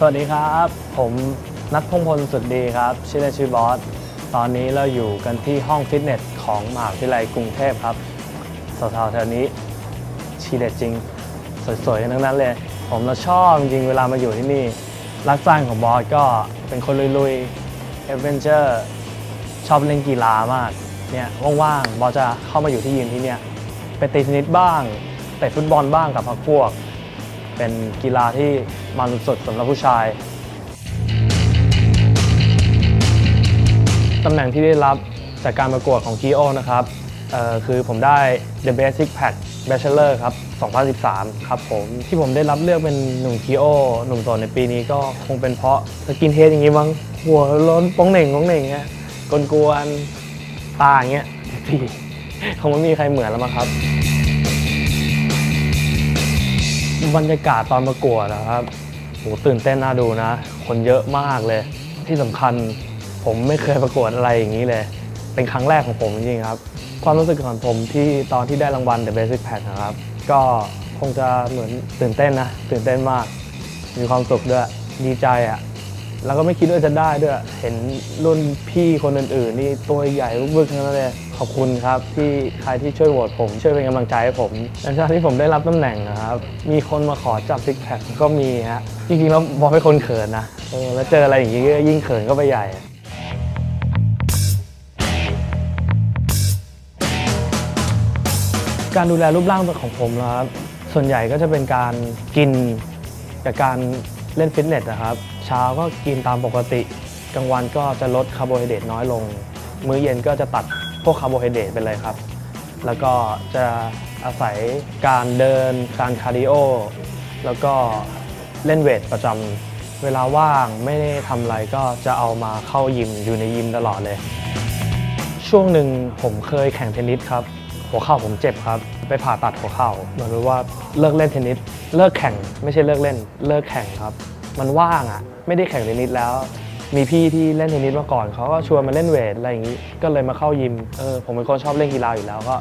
สวัสดีครับ ผมนัทพงพลสุดดีครับ ชื่อเล่นชื่อบอส ตอนนี้เราอยู่กันที่ห้องฟิตเนสของมหาวิทยาลัยกรุงเทพครับสาวๆแถวนี้ชีเด็ดจริง สวยๆกันทั้งนั้นเลย ผมเราชอบจริงเวลามาอยู่ที่นี่รักสร้างของบอสก็เป็นคนลุยๆเอเวนเจอร์ชอบเล่นกีฬามากเนี่ยว่างๆบอสจะเข้ามาอยู่ที่ยิมที่เนี่ยไปตีเทนนิสบ้างเตะฟุตบอลบ้างกับพพวก เป็นกีฬาที่มันสุดสำหรับผู้ชายตำแหน่งที่ได้รับจากการประกวดของ Kio นะครับคือผมได้ The Basic Pack Bachelor ครับ 2013 ครับผม ที่ผมได้รับเลือกเป็นหนุ่ม Kio หนุ่มโสดในปีนี้ก็คงเป็นเพราะสกินเฮดอย่างงี้มั้งหัวโล้นป้องเหน่งป้องเหน่งเงี้ยกลวนตาอย่างเงี้ยที่คงไม่มีใครเหมือนแล้วมั้งครับ บรรยากาศตอนประกวดนะครับโหตื่นเต้นน่าดูนะ คนเยอะมากเลย ที่สำคัญผมไม่เคยประกวดอะไรอย่างนี้เลย เป็นครั้งแรกของผมจริงๆครับ ความรู้สึกของผมที่ตอนที่ได้รางวัล The Basic Pack นะครับ ก็คงจะเหมือนตื่นเต้นนะ ตื่นเต้นมาก มีความสุขด้วย ดีใจอะ่ะ แล้วก็ไม่คิดว่าจะได้ด้วย เห็นรุ่นพี่คนอื่นๆ นี่ตัวใหญ่บึกๆทั้งนั้นเลยขอบคุณครับที่ใครที่ช่วยโหวตผมช่วยเป็นกำลังใจให้ผมหลังจากที่ผมได้รับตำแหน่งนะครับมีคนมาขอจับซิกแพคก็มีฮะจริงๆแล้วบอสเป็นคนเขินนะเออแล้วเจออะไรอย่างนี้ก็ยิ่งเขินก็ไปใหญ่การดูแลรูปร่างของผมนะครับส่วนใหญ่ก็จะเป็นการกินกับการเล่นฟิตเนสนะครับ เช้าก็กินตามปกติกลางวันก็จะลดคาร์โบไฮเดรตน้อยลง มื้อเย็นก็จะตัดพวกคาร์โบไฮเดรตไปเลยครับ แล้วก็จะอาศัยการเดินการคาร์ดิโอแล้วก็เล่นเวทประจำเวลาว่างไม่ได้ทำอะไรก็จะเอามาเข้ายิมอยู่ในยิมตลอดเลย ช่วงหนึ่งผมเคยแข่งเทนนิสครับ หัวเข่าผมเจ็บครับ ไปผ่าตัดหัวเข่าเหมือนว่าเลิกเล่นเทนนิสเลิกแข่งไม่ใช่เลิกเล่นเลิกแข่งครับ มันว่างอะ ไม่ได้แข่งเทนนิสแล้ว มีพี่ที่เล่นเทนนิสมาก่อนเขาก็ชวนมาเล่นเวทอะไรอย่างนี้ ก็เลยมาเข้ายิมเออผมเป็นคนชอบเล่นกีฬาอยู่แล้วก็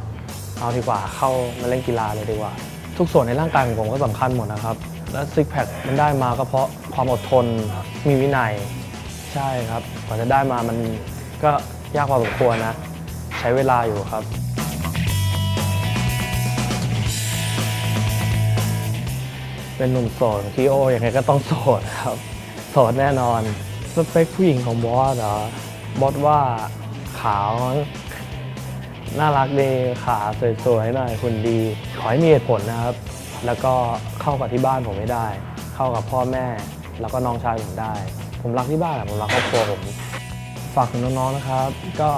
เอาดีกว่าเข้ามาเล่นกีฬาเลยดีกว่า ทุกส่วนในร่างกายของผมก็สำคัญหมดนะครับ และซิกแพคมันได้มาก็เพราะความอดทนมีวินัย ใช่ครับกว่าจะได้มามันก็ยากพอสมควรนะ ใช้เวลาอยู่ครับ เป็นหนุ่มโสดคีโอยังไงก็ต้องโสดครับ โสดแน่นอน สเปคผู้หญิงของบอสเหรอบอสว่าขาวน่ารักดีขาสวยๆหน่อยคุณดี ขอให้มีเหตุผลนะครับ แล้วก็เข้ากับที่บ้านผมไม่ได้ เข้ากับพ่อแม่ แล้วก็น้องชายผมได้ ผมรักที่บ้านผมรักครอบครัวผมฝากถึงน้องๆนะครับ ก็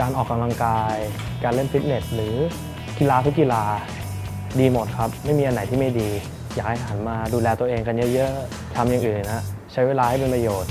การออกกำลังกาย การเล่นฟิตเนส หรือกีฬาทุกกีฬาดีหมดครับ ไม่มีอันไหนที่ไม่ดี อยากให้หันมาดูแลตัวเองกันเยอะๆทำอย่างอื่นนะ ใช้เวลาให้เป็นประโยชน์